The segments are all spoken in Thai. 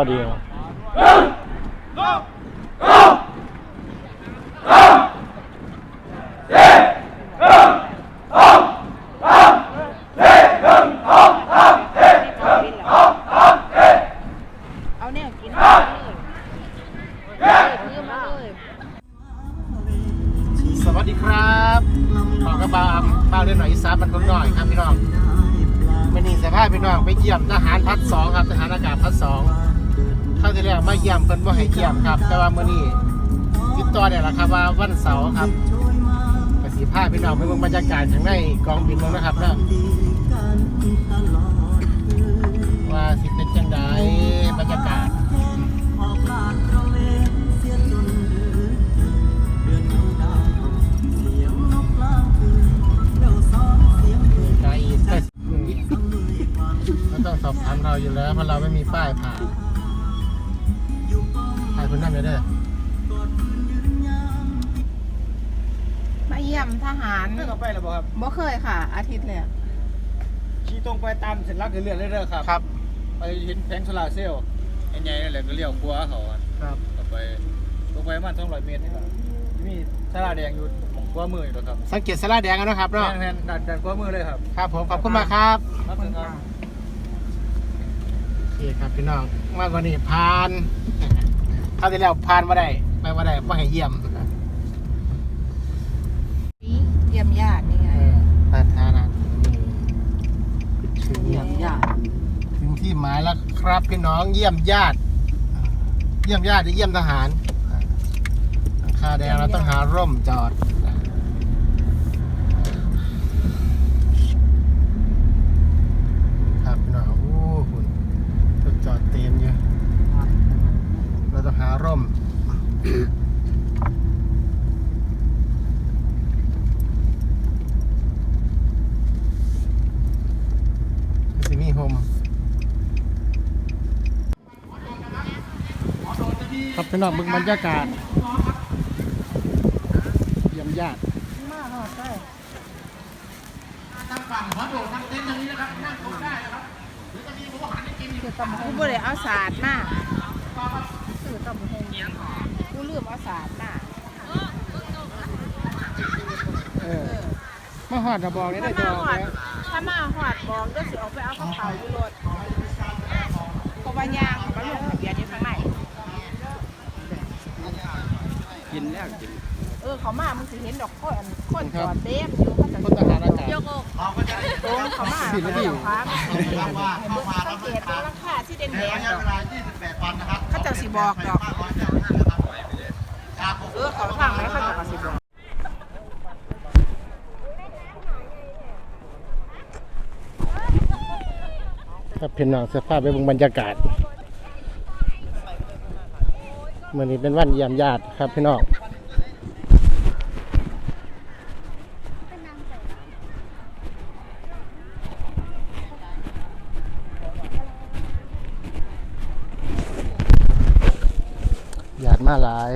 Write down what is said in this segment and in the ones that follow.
วเดียวเอาแนวกินมาเลยซื้อมาเลยสวัสดีครับขอกระบาบ้าเล่นหน่อยอีสานบันทุนหน่อยครับพี่น้องไม่นี่สภาพพี่น้องไปเยี่ยมทหารพัดสองครับทหารอากาศพัดสอง เข้าที่แล้วมาเยี่ยมเพิ่นว่าให้เยี่ยมครับ แต่ว่ามื้อนี้ติดต่อเนี่ยแหละครับว่าวันเสาร์ครับกสีภาพพี่น้องไปเบิ่งบรรยากาศข้างในกองบินลงนะครับเนาะว่าสิเป็นจังไดบรรยากาศต้องสอบถามเราอยู่แล้วเพราะเราไม่มีป้ายผ่าน ถ่ายคนนั่นเลยเด้อมาเยี่ยมทหารเรื่องเอาไปแล้วบ่ครับบ่เคยค่ะ อาทิตย์แรกขี่ตรงไปตามเส้นลักเรื่อยๆเรื่อยๆครับ ครับ ไปเห็นแผงโซลาร์เซลล์ใหญ่ๆนั่นแหละก็เลี้ยวขวาเขาอะครับก็ไปตรงไปประมาณ200 เมตรนี่ครับมีสลาแดงอยู่หมองขวามืออยู่แล้วครับสังเกตสลาแดงกันนะครับเนาะแม่นๆดันดันขวามือเลยครับครับผมขอบคุณมากครับครับครับ โอเคครับพี่น้องมากกว่านี้ผ่าน เท่าที่แล้วผ่านมาได้ไปมาได้ว่าให้เยี่ยมเยี่ยมญาตินี่ไงเออสาธารณะถึงเยี่ยมญาติถึงที่หมายแล้วครับพี่น้องเยี่ยมญาติ เยี่ยมญาติหรือเยี่ยมทหารคาแดงเราต้องหาร่มจอด ครับพี่น้องโอ้คุณรถจอดเต็มอยู่เราต้องหาร่ม สิมีโฮมครับ พี่น้องเบิ่งบรรยากาศเยี่ยมญาติมากใช่คือตำกูบ่ได้เอาสาดมาคือตำหงกูลืมเอาสาดมาเออมาหอดระบอกเลยได้ถ้าจมาอหอดถ้ามาหอดบอกเด้อสิออกไปเอากระเป๋าอยู่รถเพราะว่ายางเขาก็ลงทะเบียนอยู่ข้างใน กินแล้วกินเออเขามามึงสิเห็นดอกคนคนจอดเต็มอยู่เขาจะคนทหารอากาศยกอกตรงเขามาผิดแล้วดิเขาจะพาให้เบิ่งสังเกตดูราคาที่แดงๆดอกเขาเจะสิบอกดอกเออเขาทางไหนเขาเจะสิบอกครับพี่น้องเสื้อผ้าไปเบิ่งบรรยากาศ มื่อนี้เป็นวันเยี่ยมญาติครับพี่น้องญาติมาหลาย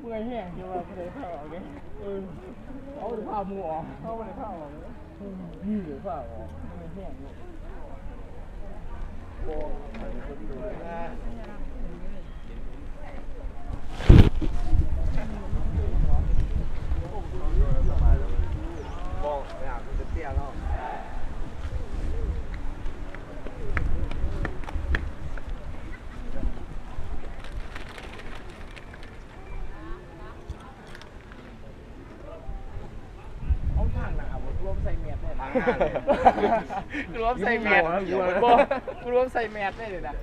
เมื่อยแห้งใช่ป่ะไม่ได้ผ้าออกเลยเออเอาแต่ผ้ามูออกเอาไม่ได้ผ้าออกเลย นี่หรือผ้าออกเมื่อยแห้งอยู่ เอาทางหนาวรวมใส่แม สได้รวมใส่แมสรวมใส่แมสได้เลยนะ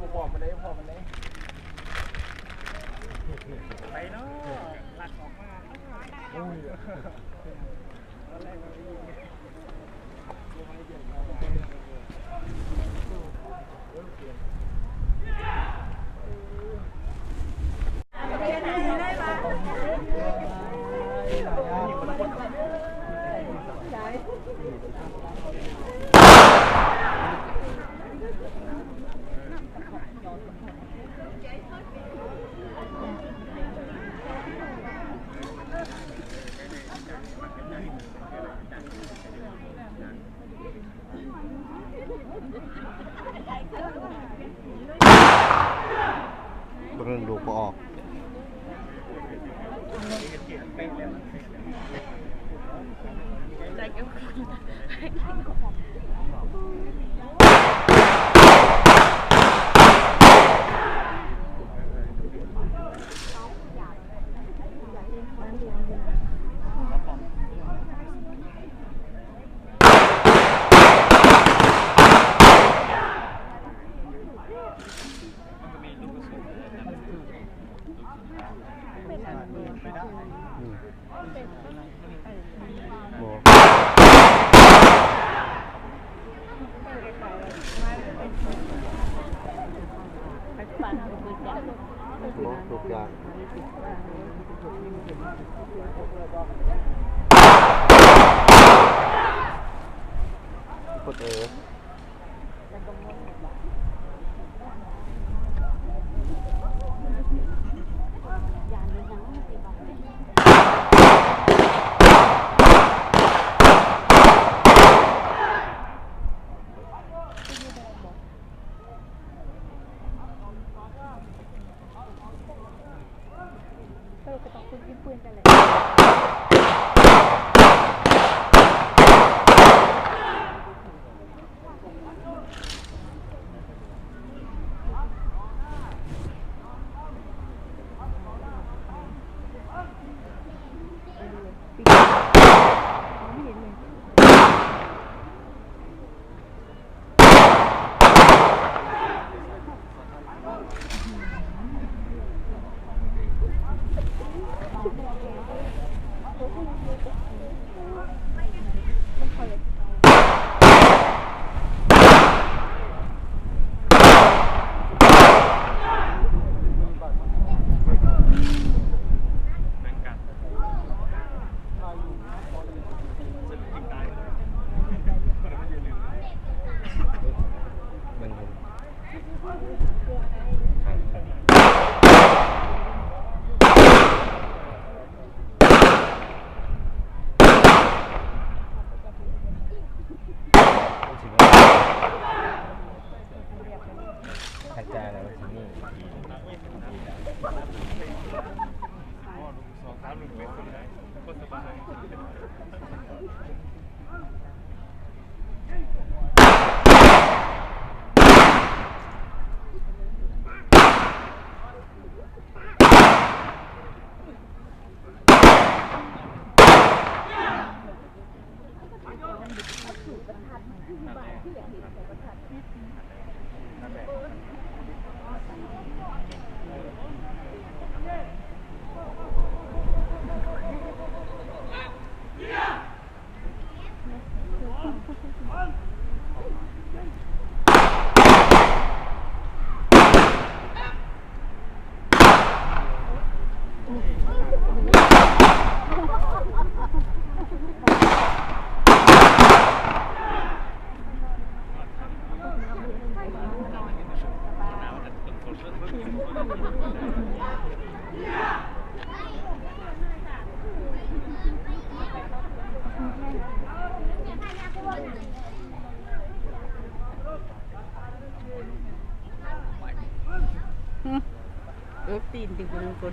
ผมบอกมันได้พอมันได้ไปเนาะหลักออกมาโอ้ยเบิ่งดูบ่ออ กอื อตีนติคนคน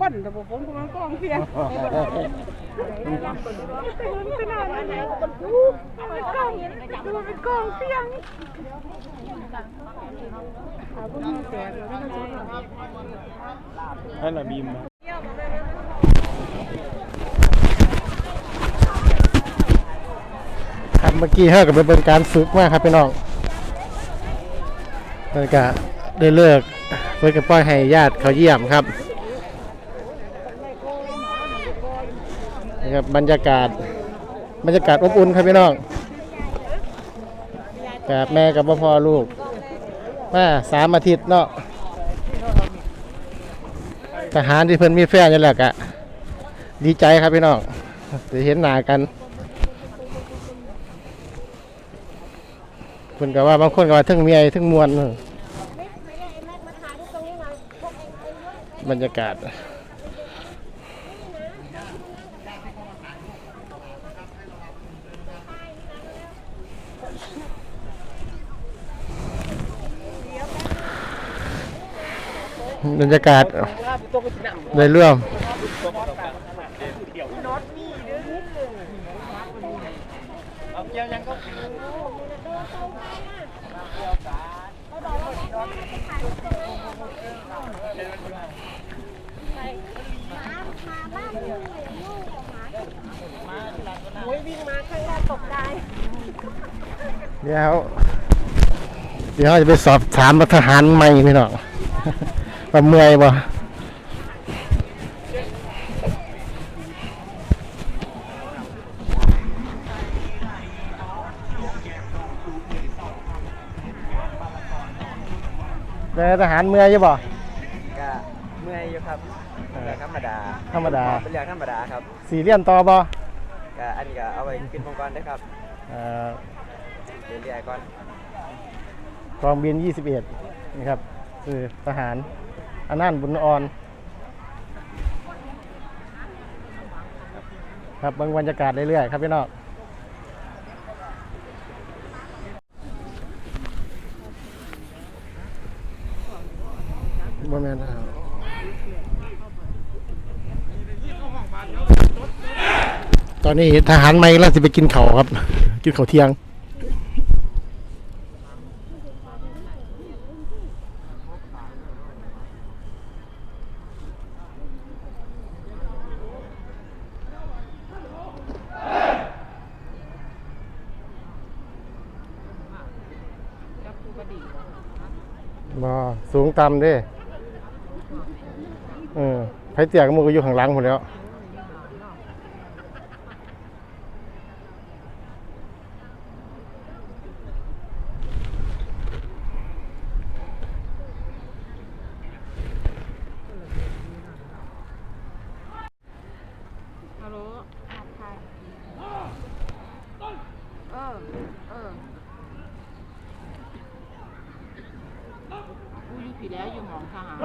เองเพียงตื่นขนาดนั้นเลยเป็นกองดูเป็นกองเพียงขาบุ้งแตกแล้วก็จะนั่นแหละบีมนะครับเมื่อกี้เฮากับเป็นการฝึกมากครับพี่น้องแล้วก็ได้เลิกเพื่อกับปล่อยให้ญาติเขาเยี่ยมครับ ครับบรรยากาศบรรยากาศอบอุ่นครับพี่น้องกับแม่กับพ่อลูกมาสามอาทิตย์เนาะทหารที่เพิ่นมีแฟนนี่แหละกะดีใจครับพี่น้องได้เห็นหน้ากันเพิ่นก็ว่าบางคนก็ว่าทั้งเมียทั้งมวลบรรยากาศ บรรยากาศได้ร่วมเดี๋ยวเดี๋ยวจะไปสอบถามทหารใหม่พี่น้อง ว่าเมื่อยบ่แต่ทหารเมื่อยอยู่บ่ ก็เมื่อยอยู่ครับเรื่องธรรมดาธรรมดา เป็นเรื่องธรรมดาครับสีเรียนต่อบ่ก็อันนี้ก็เอาไว้ขึ้นมังกรได้ครับเอ่อเรื่อยๆก่อนกองบิน 21นี่ครับคือทหาร อันนั่นบุญอ่อน ครับบางบรรยากาศเรื่อยๆครับพี่น้องบ่แม่นครับตอนนี้ทหารใหม่เราจะไปกินเขาวครับ กินเขาวเที่ยง บ่สูงต่ำเด้เออไผเตี้ยก็มูก็อยู่ข้างหลังหมดแล้ว ฮัลโหลทักทายเออ เออ กู อยู่แล้วอยู่หมองทหาร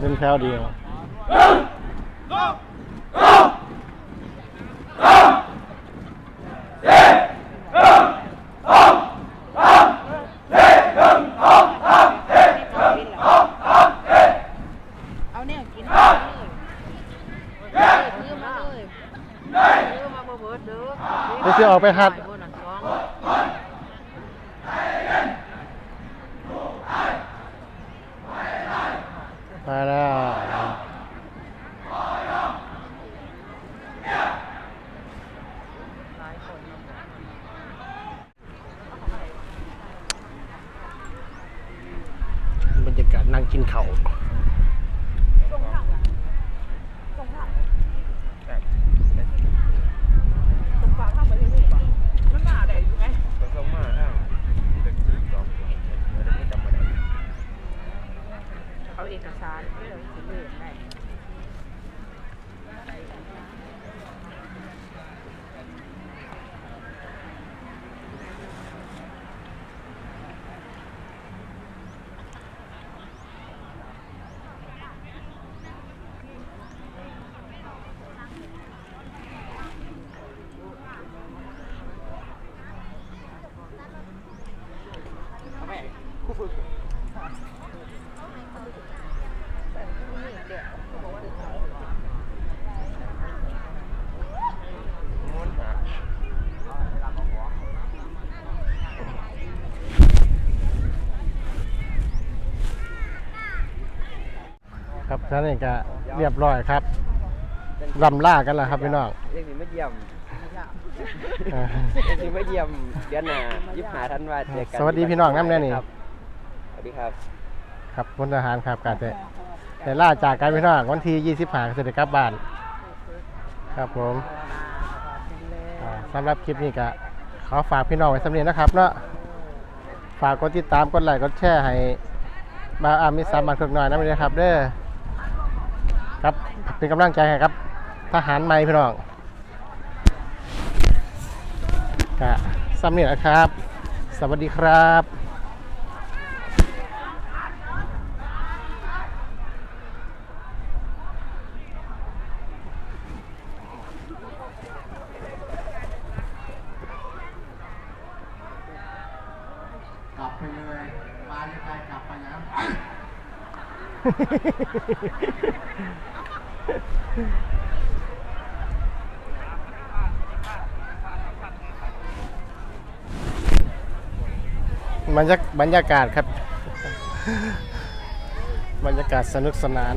เป็นแถวเดียว เดี๋ยวจะออกไปหัด มาแล้วบรรยากาศนั่งกินเขาว ผสมมาแล้วเด็กจีบสองคนไม่ได้จำไม่ได้ เอาเอกสารเรื่องสิเลือกได้ ฉะนั้นเองก็เรียบร้อยครับลำล่ากันแล้วครับพี่น้องเรียกสิมาเยี่ยมเออเรียกสิมาเยี่ยมเดือนหน้ายิบหาท่านว่าเจอกันสวัสดีพี่น้องน้ำแน่นี่ครับสวัสดีครับ ครับพลทหารครับการแต่แต่ล่าจากกันพี่น้องวันที่20หาเสด็จกลับบ้าน ครับผมอ่าสำหรับคลิปนี้ก็ขอฝากพี่น้องไว้สำเนียงนะครับเนาะฝากกดติดตามกดไลค์กดแชร์ให้บาอามิสามบางทุกหน่อยนะพี่นะครับเด้อ ครับเป็นกำลังใจให้ครับ ทหารใหม่พี่น้องก็สำเนียงนะครับ สวัสดีครับ กลับไปเลย มาจะไปกลับไปนะ บรรยากาศครับ บรรยากาศสนุกสนาน